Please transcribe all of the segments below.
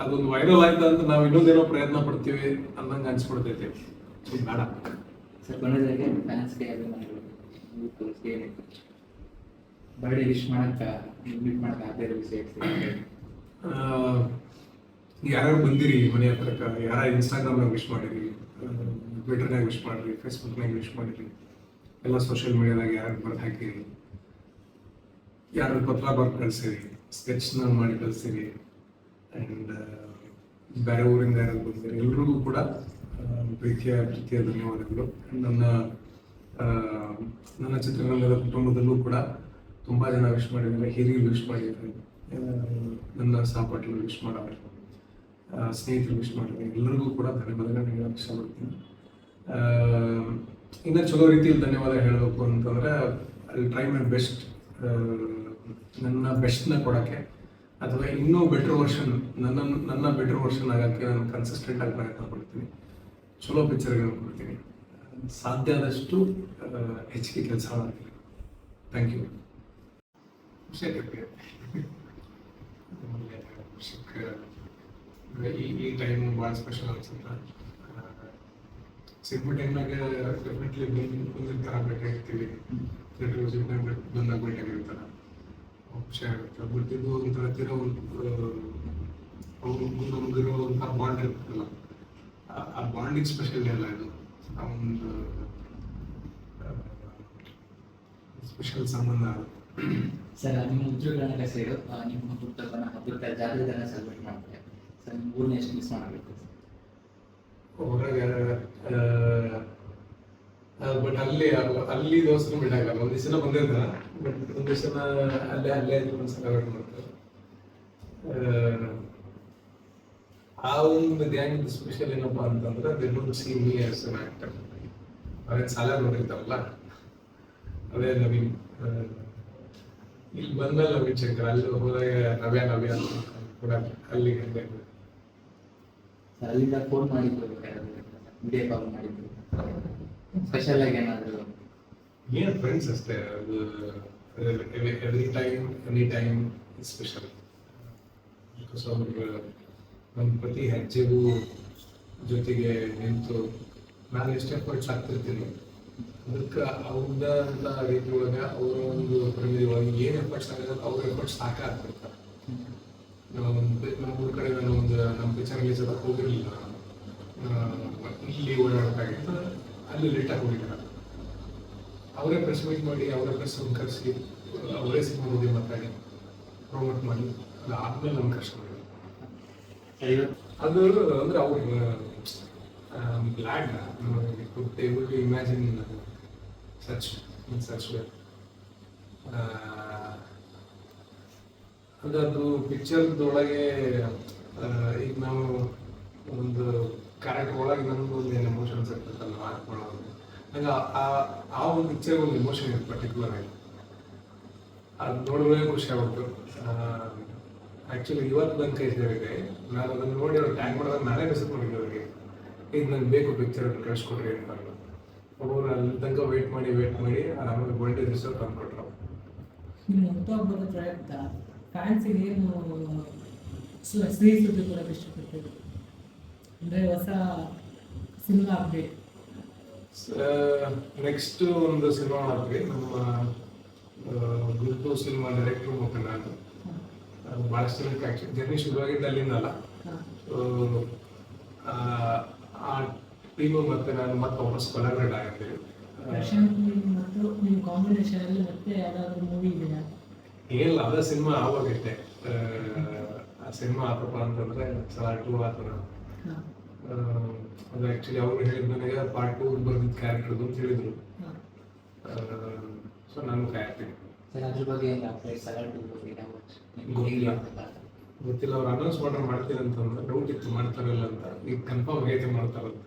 ಅದೊಂದು ವೈರಲ್ ಆಯ್ತು ಅಂತ ನಾವು ಇನ್ನೊಂದೇನೋ ಪ್ರಯತ್ನ ಪಡ್ತೀವಿ ಅನ್ನಂಗೆ ಅನ್ಸ್ಬಿಡ್ತೈತಿ. ಬೇಡ. ಸರ್ ಕೊನೆಯದಾಗಿ ಫ್ಯಾನ್ಸ್ಗೆ ಅದು ಬರ್ಡೇ ವಿಶ್ ಮಾಡಕ್ಕ ಮೀಟ್ ಮಾಡಕ್ಕೆ ಆಗದೆ ಇರೋ ವಿಷಯ ಆ, ಯಾರ್ಯಾರು ಬಂದಿರಿ ಮನೆ ಹತ್ರ ಯಾರ ಇನ್ಸ್ಟಾಗ್ರಾಮ್ನಾಗ ವಿಶ್ ಮಾಡಿರಿ? ಟ್ವಿಟರ್ನಾಗ ವಿಶ್ ಮಾಡಿರಿ? ಫೇಸ್ಬುಕ್ನಾಗ ವಿಶ್ ಮಾಡಿರಿ? ಎಲ್ಲ ಸೋಷಿಯಲ್ ಮೀಡಿಯಾದಾಗ ಯಾರು ಬರ್ದು ಹಾಕಿರಿ? ಯಾರು ಪತ್ರ ಬರ್ದು ಕಳಿಸಿರಿ? ಸ್ಕೆಚ್ನ ಮಾಡಿ ಕಳಿಸಿರಿ? ಆ್ಯಂಡ್ ಬೇರೆ ಊರಿಂದ ಯಾರು ಬಂದಿರಿ ಎಲ್ರಿಗೂ ಕೂಡ ಪ್ರೀತಿಯ ಪ್ರೀತಿಯ ಧನ್ಯವಾದಗಳು. ನನ್ನ ನನ್ನ ಚಿತ್ರರಂಗದ ಕುಟುಂಬದಲ್ಲೂ ಕೂಡ ತುಂಬ ಜನ ವಿಶ್ ಮಾಡಿದ್ದಾರೆ. ಹಿರಿಯರು ವಿಶ್ ಮಾಡಿದ್ದಾರೆ. ನನ್ನ ಸಹಪಾಠಿಗಳು ವಿಶ್ ಮಾಡಬೇಕು. ಸ್ನೇಹಿತರು ವಿಶ್ ಮಾಡಿದ್ದಾರೆ. ಎಲ್ಲರಿಗೂ ಕೂಡ ಧನ್ಯವಾದಗಳನ್ನ ಹೇಳೋಕೆ ಇಷ್ಟಪಡ್ತೀನಿ. ಇನ್ನು ಚಲೋ ರೀತಿಯಲ್ಲಿ ಧನ್ಯವಾದ ಹೇಳಬೇಕು ಅಂತಂದ್ರೆ ಅಲ್ಲಿ ಟ್ರೈ ಮೈ ಬೆಸ್ಟ್ ನನ್ನ ಬೆಸ್ಟ್ನ ಕೊಡೋಕ್ಕೆ ಅಥವಾ ಇನ್ನೂ ಬೆಟರ್ ವರ್ಷನ್ ನನ್ನ ನನ್ನ ಬೆಟರ್ ವರ್ಷನ್ ಆಗೋಕ್ಕೆ ನಾನು ಕನ್ಸಿಸ್ಟೆಂಟ್ ಆಗಿ ಪ್ರಯತ್ನ ಪಡ್ತೀನಿ. ಚಲೋ ಪಿಕ್ಚರ್ಗಳನ್ನು ಕೊಡ್ತೀನಿ. ಸಾಧ್ಯ ಆದಷ್ಟು ಹೆಚ್ಚಿಗೆ ಕೆಲಸ ಮಾಡ್ತೀನಿ. ಥ್ಯಾಂಕ್ ಯು ಈ ಈ ಟೈಮು ಭಾಳ ಸ್ಪೆಷಲ್ ಅನ್ಸುತ್ತೆ. ಸಿನಿಮಾ ಟೈಮ್ನಾಗ ಡೆಫಿನೆಟ್ಲಿ ಬಂದಿರ್ತಾರ ಭೇಟಿಯಾಗಿರ್ತೀವಿ ಥಿಯೇಟರ್ ವಿಸಿಟ್ನಾಗ ಬಂದಾಗ ಭೇಟಿಯಾಗಿರ್ತಾರ ಖುಷಿ ಆಗುತ್ತೆ ಬಟ್ ಇದು ಒಂಥರ ತೀರಾ ಒಂದು ನಮಗಿರುವಂಥ ಬಾಂಡ್ ಇರ್ತಲ್ಲ ಆ- ಬಾಂಡಿಗೆ ಸ್ಪೆಷಲ್ ಅಲ್ಲ ಇದು. ಆ ಒಂದು ಸ್ಪೆಷಲ್ ಸಂಬಂಧ. ಸರ್ ನಿಮ್ಮ ಉದ್ಯೋಗಗಳನ್ನ ಸೈಡು ನಿಮ್ಮ ಹುಟ್ಟುಹಬ್ಬನ ಹಬ್ಬದ ಜಾತ್ರೆದನ್ನ ಸೆಲೆಬ್ರೇಟ್ ಮಾಡ್ತಾರೆ. ಸರ್ ನಿಮ್ಮ ಊರನ್ನ ಎಷ್ಟು ಮಿಸ್ ಮಾಡಬೇಕು? ಹೊರಗೆ ಬಟ್ ಅಲ್ಲಿ ಅಲ್ಲಿ ದೋಸ್ತರು ಬಿಡಾಗಲ್ಲ ಒಂದ್ ದಿವಸ ಬಂದಿರ್ತಾರ ಬಟ್ ಒಂದ್ ದಿವಸ ಅಲ್ಲೇ ಅಲ್ಲೇ ಒಂದು ಸೆಲೆಬ್ರೇಟ್ ಮಾಡ್ತಾರೆ ಆ ಒಂದು ಗ್ಯಾಂಗ್ ಸ್ಪೆಷಲ್ ಏನಪ್ಪಾ ಅಂತಂದ್ರೆ ದೇ ಡೋಂಟ್ ಸಿ ಆಕ್ಟರ್ ಅವ್ರೇನು ಸಾಲ ನೋಡಿರ್ತಾರಲ್ಲ? ಅದೇ ನವೀನ್ ಇಲ್ಲಿ ಬಂದಲ್ಲ ನವೀನ್ ಶಂಕರ್, ಅಲ್ಲಿ ಹೋದಾಗ ನವ್ಯ ನವ್ಯ ಕೂಡ ಅಲ್ಲಿಗೆ ಅಲ್ಲಿಂದ ಫೋನ್ ಮಾಡಿದ್ರು ವಿಡಿಯೋ ಕಾಲ್ ಮಾಡಿದ್ರು ಸ್ಪೆಷಲ್ ಆಗಿ ಏನಾದರೂ? ಏನು ಫ್ರೆಂಡ್ಸ್ ಅಷ್ಟೇ, ಅದು every time any time special because ಅವ್ರಿಗೆ ನಮ್ಮ ಪ್ರತಿ ಹೆಜ್ಜೆಗೂ ಜೊತೆಗೆ ನಿಂತು ನಾನು ಎಷ್ಟೇ ಎಫರ್ಟ್ಸ್ ಹಾಕ್ತಿರ್ತೀನಿ ಅದಕ್ಕೆ ಅವ್ರದ್ದಂಥ ರೀತಿ ಒಳಗೆ ಅವರ ಒಂದು ಪರಿಮಿತಿ ಒಳಗೆ ಏನು ಎಫರ್ಟ್ಸ್ ಆಗುತ್ತೆ ಅವ್ರ ಎಫರ್ಟ್ಸ್ ಸಾಕ ಆಗ್ತಿರ್ತಾರೆ. ನಮ್ಮ ಊರ ಕಡೆ ನಾನು ಒಂದು ನಮ್ಮ ಪಿಕ್ಚರ್ ರಿಲೀಸ್ ಅದಕ್ಕೆ ಹೋಗಿರಲಿಲ್ಲ. ಇಲ್ಲಿ ಓಡಾಡೋಕ್ಕಾಗಿತ್ತು ಅಲ್ಲಿ ಲೇಟಾಗಿ ಹೋಗಿದ್ದಾರೆ ಅವರೇ ಪ್ರೆಸ್ ಮೀಟ್ ಮಾಡಿ, ಅವರೇ ಪ್ರೆಸ್ ಕರೆಸಿ, ಅವರೇ ಸಿನಿಮಾ ಬಗ್ಗೆ ಮಾತಾಡಿ ಪ್ರಮೋಟ್ ಮಾಡಿ, ಅದು ಆದ್ಮೇಲೆ ನಮ್ಮ ಕಷ್ಟ ಅದು ಅಂದ್ರೆ ಅವ್ರ glad table to imagine such such ಅಂದ್ರೆ ಅದು ಪಿಕ್ಚರ್ದೊಳಗೆ ಈಗ ನಾವು ಒಂದು ಕ್ಯಾರೆಕ್ಟರ್ ಒಳಗೆ ನನಗೂ ಒಂದು ಏನು ಎಮೋಷನ್ಸ್ ಇರ್ತೈತಲ್ಲ ಮಾಡ್ಕೊಳ್ಳೋದು. ನಂಗೆ ಆ- ಆ- ಒಂದು ಪಿಕ್ಚರ್ ಒಂದು ಎಮೋಷನ್ ಇತ್ತು ಪರ್ಟಿಕ್ಯುಲರ್ ಆಗಿ. ಅದು ನೋಡಿದ್ರೆ ಖುಷಿ ಆಗುತ್ತೆ ಆ್ಯಕ್ಚುಲಿ ಇವತ್ತು ನನ್ನ ಕೈ ಸೇರಿದೆ. ನಾನು ಅದನ್ನು ನೋಡಿ ಅವ್ರು ಟ್ಯಾಗ್ ಮಾಡಿದಾಗ ನಾನೇ ಮೆಸೇಜ್ ಮಾಡಿದ್ದೆ ಅವ್ರಿಗೆ. ಇದು ನನಗೆ ಬೇಕು ಪಿಕ್ಚರ್ ಕಳಿಸ್ಕೊಡ್ರಿ ಅಂತ ಅವರು ಅಲ್ಲಿ ತನಕ ವೇಟ್ ಮಾಡಿ ವೇಟ್ ಮಾಡಿ ಆಮೇಲೆ ಬರ್ಡೇ ದಿವಸ ತಂದ್ಕೊಟ್ರು. ಪ್ರಯುಕ್ತ ಫ್ಯಾನ್ಸಿಗೆ ಏನು ಸ್ನೇಹಿತರು ಕೂಡ ಇಷ್ಟಪಡ್ತೀವಿ ಅಂದರೆ ಹೊಸ ಸಿನಿಮಾ ಅಪ್ಡೇಟ್ ನೆಕ್ಸ್ಟ್ ಒಂದು ಸಿನಿಮಾ ಮಾಡ್ತೀವಿ. ನಮ್ಮ ಗುರುತು ಸಿನಿಮಾ ಡೈರೆಕ್ಟರ್ ಮತ್ತು ನಾನು ಭಾಳಷ್ಟು ಜನಕ್ಕೆ ಆ್ಯಕ್ಚುಲಿ ಜರ್ನಿ ಶುರುವಾಗಿದ್ದು ಅಲ್ಲಿಂದಲ್ಲ. ಆ ಟೀಮು ಮತ್ತು ನಾನು ಮತ್ತೆ ವಾಪಸ್ ಕೊಲಾಬ್ರೇಟ್ ಆಗಿರ್ತೀವಿ ದರ್ಶನ್ ಮತ್ತು ನಿಮ್ಮ ಕಾಂಬಿನೇಷನಲ್ಲಿ ಮತ್ತೆ ಯಾವ್ದಾದ್ರು ಮೂವಿ ಇದೆಯಾ? ಏನಿಲ್ಲ ಅದ ಸಿನಿಮಾ ಆವಾಗೈತೆ ಆ, ಸಿನಿಮಾ ಆತಪ್ಪ ಅಂತಂದ್ರೆ ಸಲ ಟೂ ಆ ಥರ ಹಾಂ ಆ, ಅದು ಆ್ಯಕ್ಚುಲಿ ಅವ್ರು ಹೇಳಿದ ನನಗೆ ಪಾರ್ಟ್ ಟೂ ಬರ್ದಿದ್ದ ಕ್ಯಾರೆಕ್ಟರ್ದು ಅಂತ ಹೇಳಿದ್ರು. ಹಾಂ. ಸೊ ನಾನು ಕಾಯ್ತೀನಿ ಸರ್ ಅದ್ರ ಬಗ್ಗೆ ಗೊತ್ತಿಲ್ಲ. ಗೊತ್ತಿಲ್ಲ. ಅವ್ರು ಅನೌನ್ಸ್ ಮಾಡ್ರೆ ಮಾಡ್ತೀನಿ ಅಂತಂದ್ರೆ ಡೌಟ್ ಇತ್ತು ಮಾಡ್ತಾರಲ್ಲ ಅಂತ. ಈಗ ಕನ್ಫರ್ಮ್ ಹೇಗೆ ಮಾಡ್ತಾರಂತ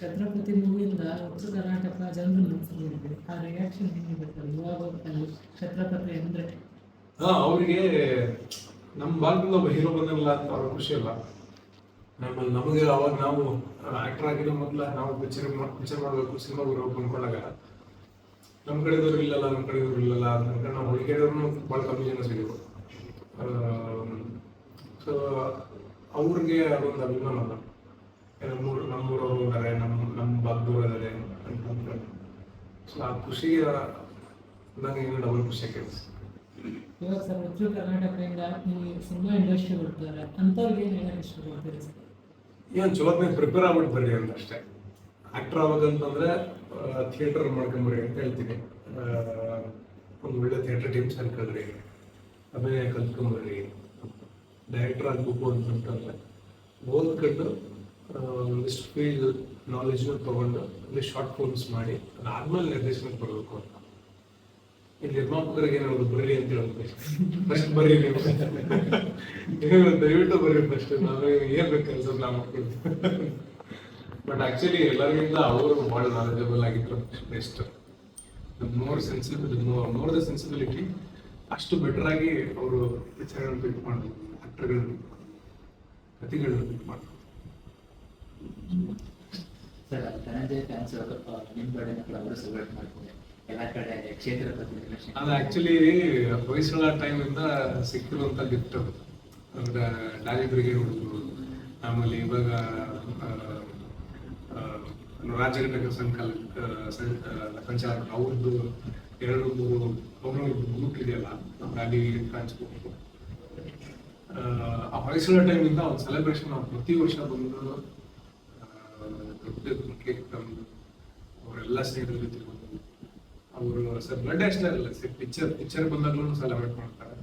ಛತ್ರಪತಿ ಮೂವಿಯಿಂದ ಉತ್ತರ ಕರ್ನಾಟಕ ಜನರು ನೆನೆಸಿಕೊಂಡಿದೆ ಆ ರಿಯಾಕ್ಷನ್ ಹೆಂಗೆ ಬರ್ತಾರೆ ಅಲ್ಲಿ ಛತ್ರಪತಿ ಅಂದರೆ? ಹಾ ಅವ್ರಿಗೆ ನಮ್ಮ ಭಾಗದಿಂದ ಒಬ್ಬ ಹೀರೋ ಬಂದಿರಲ್ಲ ಅಂತ ಅವ್ರ ಖುಷಿ ಅಲ್ಲ ನಮ್ಮಲ್ಲಿ ನಮಗೆ ಅವಾಗ ನಾವು ಆಕ್ಟರ್ ಆಗಿರೋ ಮೊದಲ ನಾವು ಪಿಕ್ಚರ್ ಪಿಕ್ಚರ್ ಮಾಡಬೇಕು ಸಿನಿಮಾ ಬರಬೇಕು ಅನ್ಕೊಂಡಾಗ ನಮ್ಮ ಕಡೆದವ್ರು ಇಲ್ಲಲ್ಲ ನಮ್ಮ ಕಡೆದವ್ರು ಇಲ್ಲಲ್ಲ ಅಂತ ನಾವು ಹುಡುಗಿಯವ್ರನ್ನು ಭಾಳ ಕಮ್ಮಿ ಜನ ಸಿಗೋದು ಸೊ ಅವ್ರಿಗೆ ಅದೊಂದು ಅಭಿಮಾನ ಅಲ್ಲ. ನಮ್ಮೂರು ನಮ್ಮೂರವ್ರು ಇದ್ದಾರೆ ನಮ್ಮ ನಮ್ಮ ಭಾಗದವ್ರು ಇದ್ದಾರೆ ಅಂತಂದ್ರೆ ಸೊ ಆ ಖುಷಿ ನಂಗೆ ಇನ್ನೂ ಡಬಲ್ ಖುಷಿ ಆಕೈತೆ ಇವಾಗ ಸರ್ ಉತ್ತರ ಕರ್ನಾಟಕದಿಂದ ಈ ಸಿನಿಮಾ ಇಂಡಸ್ಟ್ರಿ ಬರ್ತಾರೆ, ಅಂಥವ್ರಿಗೆ ಏನು ಇಷ್ಟ ಸರ್? ಏನು ಚಲೋತ್ನಾಗ ಪ್ರಿಪೇರ್ ಆಗ್ಬಿಟ್ಟು ಬರ್ರಿ ಅಂತ ಅಷ್ಟೇ. ಆಕ್ಟರ್ ಆಗ್ಬೇಕಂತಂದ್ರೆ ಥಿಯೇಟರ್ ಮಾಡ್ಕೊಂಬರ್ರಿ ಅಂತ ಹೇಳ್ತೀನಿ. ಒಂದು ಒಳ್ಳೆ ಥಿಯೇಟರ್ ಟೀಮ್ ಸೇರ್ಕೊಳ್ರಿ. ಅಭಿನಯ ಕಲ್ತ್ಕೊಂಬರ್ರಿ. ಡೈರೆಕ್ಟರ್ ಆಗಬೇಕು ಅಂತಂತಂದ್ರೆ, ಓದ್ಕೊಂಡು ಒಂದಿಷ್ಟು ಫೀಲ್ಡ್ ನಾಲೆಜ್ನ ತೊಗೊಂಡು ಒಂದಿಷ್ಟು ಶಾರ್ಟ್ ಫಿಲ್ಮ್ಸ್ ಮಾಡಿ, ಅದಾದ್ಮೇಲೆ ನಿರ್ದೇಶನಕ್ಕೆ ಬರಬೇಕು ಅಂತ. ಈ ನಿರ್ಮಾಪಕರಿಗೆ ಏನಾದ್ರು ಬರೀ ಅಂತ ಹೇಳೋದು ಫಸ್ಟ್ ಬರೀ ನೀವು. ನೀವು ದಯವಿಟ್ಟು ಬರೀ ಫಸ್ಟ್ ನಾವು ಏನ್ ಬೇಕು ಕೆಲಸ ನಾವು ಮಾಡ್ಕೊಳ್ತೀವಿ. ಬಟ್ ಆಕ್ಚುಲಿ ಎಲ್ಲರಿಗಿಂತ ಅವರು ಭಾಳ ನಾಲೆಜಬಲ್ ಆಗಿದ್ರು best more sensible more the sensibility ಅಷ್ಟು ಬೆಟರ್ ಆಗಿ ಅವರು ವಿಚಾರಗಳನ್ನು ಪಿಕ್ ಮಾಡಿದ್ರು ಆಕ್ಟರ್ಗಳನ್ನ ಕಥೆಗಳನ್ನ ಪಿಕ್ ಮಾಡೋದು ಸರ್ ಧನಂಜಯ ಫ್ಯಾನ್ಸ್ ಕಡೆನ ಕೂಡ ಅವರು ಸೆಲೆಬ್ರೇಟ್ ಮಾಡ್ತಾರೆ. ಅದು ಆಕ್ಚುಲಿ ಹೊಯ್ಸಳ ಇಂದ ಸಿಕ್ಕಿರುವಂತ ಗಿಫ್ಟ್ ಅದು. ಅಂದ್ರೆ ಡಾಲಿ ಬ್ರಿಗೇಡ್ ಹುಡುಗರು. ಆಮೇಲೆ ಇವಾಗ ಆ, ಆ, ರಾಜ್ಯ ಘಟಕ ಸಂಕಲ್ ಸಂಚಾರ ಅವ್ರದ್ದು ಎರಡು ಮೂರು ಅವರು ಗ್ರೂಪ್ ಇದೆಯಲ್ಲ ಡಾಲಿ ಕಾಣಿಸ್ಬೇಕು ಆ ಹೊಯ್ಸಳ ಟೈಮಿಂದ ಒಂದು ಸೆಲೆಬ್ರೇಷನ್ ಪ್ರತಿ ವರ್ಷ ಬಂದು ದೊಡ್ಡ ಕೇಕ್ ತಂದು ಅವರೆಲ್ಲ ಸ್ನೇಹಿತರ ಜೊತೆ ಅವರು ಸರ್ ಬ್ಲಡ್ ಅಷ್ಟೇ ಅಲ್ಲ ಸರ್ ಪಿಕ್ಚರ್ ಪಿಕ್ಚರ್ ಬಂದಾಗ್ಲೂ ಸೆಲೆಬ್ರೇಟ್ ಮಾಡ್ತಾರೆ.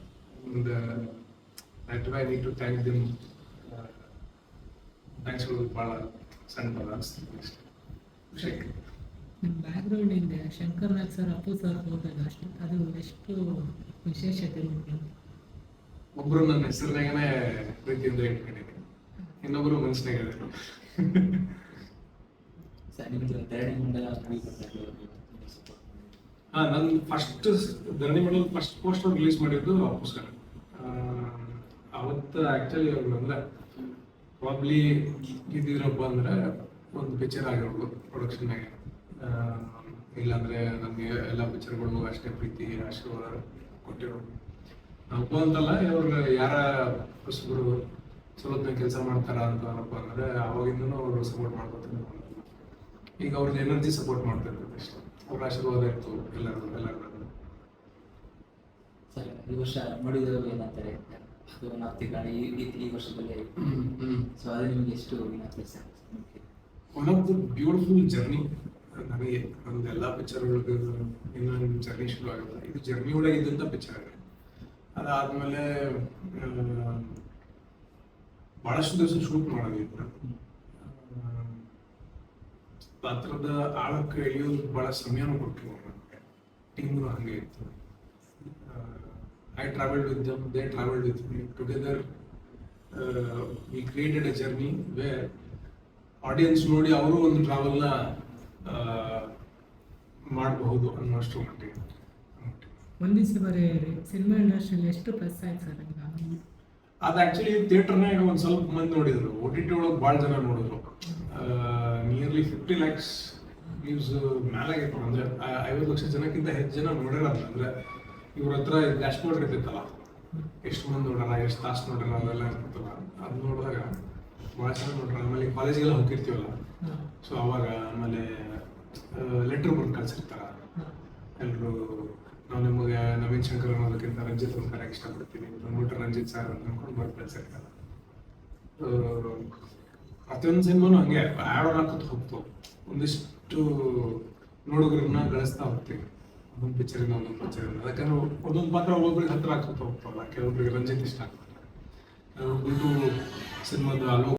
ಒಂದು that why need to thank them thanks ಭಾಳ ಸಣ್ಣ ಪದ ಅಷ್ಟೇ. ಖುಷಿ. ನಿಮ್ಮ ಬ್ಯಾಕ್ಗ್ರೌಂಡ್ ಇದೆ ಶಂಕರ್ ನಾಗ್ ಸರ್ ಅಪ್ಪು ಸರ್ ಹೋದಾಗ ಅಷ್ಟು ಅದು ಎಷ್ಟು ವಿಶೇಷತೆ ನಿಮಗೆ? ಒಬ್ರು ನನ್ನ ಹೆಸರಿನಾಗನೇ ಪ್ರೀತಿಯಿಂದ ಇಟ್ಕೊಂಡಿದ್ದೀನಿ. ಇನ್ನೊಬ್ರು ಮನಸ್ಸಿನಾಗ ಸರ್ ನಿಮ್ದು ಮೂವಿ ಬರ್ತಾರೆ ಹಾ ನನ್ನ ಫಸ್ಟ್ ಧರಣಿ ಮಾಡಲ್ ಫಸ್ಟ್ ಪೋಸ್ಟರ್ ರಿಲೀಸ್ ಮಾಡಿದ್ದು ಪುಸ್ತಕ ಅವತ್ತು ಆ್ಯಕ್ಚುಲಿ ಅಂದ್ರೆ ಪ್ರಾಬ್ಲಿ ಇದ್ದಿದ್ರಪ್ಪ ಅಂದರೆ ಒಂದು ಪಿಕ್ಚರ್ ಆಗಿರ್ಬೋದು ಪ್ರೊಡಕ್ಷನ್ನಾಗೆ ಇಲ್ಲಾಂದ್ರೆ ನಮಗೆ ಎಲ್ಲ ಪಿಕ್ಚರ್ಗಳು ಅಷ್ಟೇ ಪ್ರೀತಿ, ಆಶೀರ್ವಾದ ಕೊಟ್ಟಿರೋ. ಅಪ್ಪ ಅಂತಲ್ಲ, ಇವ್ರು ಯಾರ ಪುಸ್ತಕರು ಸ್ವಲ್ಪ ಕೆಲಸ ಮಾಡ್ತಾರ ಅಂತ ಅಂದ್ರೆ, ಅವಾಗಿಂದನೂ ಅವರು ಸಪೋರ್ಟ್ ಮಾಡ್ಕೊತಾರೆ ಈಗ ಅವ್ರದ್ದು ಎನರ್ಜಿ ಸಪೋರ್ಟ್ ಮಾಡ್ತಾ ಅಷ್ಟೇ. ಅವ್ರ ಆಶೀರ್ವಾದ ಇತ್ತು ಎಲ್ಲರೂ ಎಲ್ಲರೂ ಸರ್ ಈ ವರ್ಷ ನೋಡಿದವರು ಏನಂತಾರೆ ಅದು ನಾವು ತಿಂಗಳ ಈ ರೀತಿ ಈ ವರ್ಷದಲ್ಲಿ ಸೊ ಅದು ನಿಮ್ಗೆ ಎಷ್ಟು ಏನಾಗ್ತದೆ sir? One of the beautiful journey ನನಗೆ ನಮ್ದು ಎಲ್ಲ ಪಿಕ್ಚರ್ಗಳಿಗೆ ನಿಮ್ಮ ಜರ್ನಿ ಶುರು ಆಗುತ್ತೆ ಇದು ಜರ್ನಿ ಒಳಗೆ ಇದ್ದಂಥ ಪಿಕ್ಚರ್ ಅದಾದ್ಮೇಲೆ ಆ, ಬಹಳಷ್ಟು ದಿವಸ ಶೂಟ್ ಮಾಡೋದಿತ್ತು. ಪಾತ್ರದ ಆಳಕ್ಕೆ ಇಳಿಯೋದು ಬಹಳ ಸಮಯನೂ ಕೊಟ್ಟರು ಟೀಮ್ ಟೀಮ್ನು ಹಂಗೆ ಇತ್ತು. I travelled with them they travelled with me together we created a journey way audience ನೋಡಿ ಅವರು ಒಂದು ಟ್ರಾವೆಲ್ನ ಮಾಡಬಹುದು ಅನ್ನೋಷ್ಟು ಮಟ್ಟಿಗೆ. ಒಂದು ಬರೀ ಸಿನಿಮಾ ಇಂಡಸ್ಟ್ರಿಯಲ್ಲಿ ಎಷ್ಟು ಪ್ಲಸ್ ಆಯ್ತು ಸರ್ ಅದು ಆಕ್ಚುಲಿ ಥಿಯೇಟರ್ನಾಗ ಒಂದು ಸ್ವಲ್ಪ ಮಂದಿ ನೋಡಿದ್ರು. ಒ ಟಿ ಟಿ ಒಳಗೆ ಭಾಳ ಜನ ನೋಡಿದ್ರು. ನಿಯರ್ಲಿ ಫಿಫ್ಟಿ ಲ್ಯಾಕ್ಸ್ ವ್ಯೂಸ್ ಮೇಲಾಗಿತ್ತು ಅಂದ್ರೆ ಐವತ್ತು ಲಕ್ಷ ಜನಕ್ಕಿಂತ ಹೆಚ್ಚು ಜನ ನೋಡ್ಯಾರ ಅಂತ ಅಂದ್ರೆ ಇವ್ರ ಹತ್ರ ಡ್ಯಾಶ್ ಬೋರ್ಡ್ ಇರ್ತೈತಲ್ಲ ಎಷ್ಟು ಮಂದಿ ನೋಡೋಣ ಎಷ್ಟು ತಾಸು ನೋಡ್ಯಾರ ಅವೆಲ್ಲ ಇರ್ತೈತಲ್ಲ. ಅದು ನೋಡಿದಾಗ ಭಾಳ ಚೆನ್ನಾಗಿ ನೋಡ್ರಿ ಆಮೇಲೆ ಕಾಲೇಜಿಗೆಲ್ಲ ಹೋಗಿರ್ತೀವಲ್ಲ? ಸೊ ಅವಾಗ ಆಮೇಲೆ ಲೆಟ್ರ್ ಬರ್ದು ಕಳ್ಸಿರ್ತಾರೆ. ಎಲ್ಲರೂ ನಾವು ನಿಮಗೆ ನವೀನ್ ಶಂಕರ್ ಅನ್ನೋದಕ್ಕಿಂತ ರಂಜಿತ್ ಅಂತ ಇಷ್ಟಪಡ್ತೀನಿ. ನೋಡ್ರಿ ರಂಜಿತ್ ಸರ್ ಅಂತ ಅನ್ಕೊಂಡು ಬರ್ದು ಕಳ್ಸಿರ್ತಾರೆ. ಪ್ರತಿಯೊಂದು ಸಿನಿಮಾನು ಹಂಗೆ ಆ್ಯಡ್ ಹಾಕೋದು ಹೋಗ್ತು ಒಂದಿಷ್ಟು ನೋಡುಗರನ್ನ ಗಳಿಸ್ತಾ ಹೋಗ್ತೀವಿ. ಒಂದೊಂದು ಪಿಕ್ಚರಿಂದ ಒಂದೊಂದು ಪಿಕ್ಚರಿಂದ ಯಾಕಂದ್ರೆ ಒಂದೊಂದು ಪಾತ್ರ ಒಬ್ಬೊಬ್ರಿಗೆ ಹತ್ರ ಆಗ್ತಾ ಹೋಗ್ತಾವಲ್ಲ ಕೆಲವೊಬ್ಬರಿಗೆ ರಂಜಿತ್ ಇಷ್ಟ ಆಗ್ತಾರೆ ಸಿನಿಮಾದ ಅಲೋ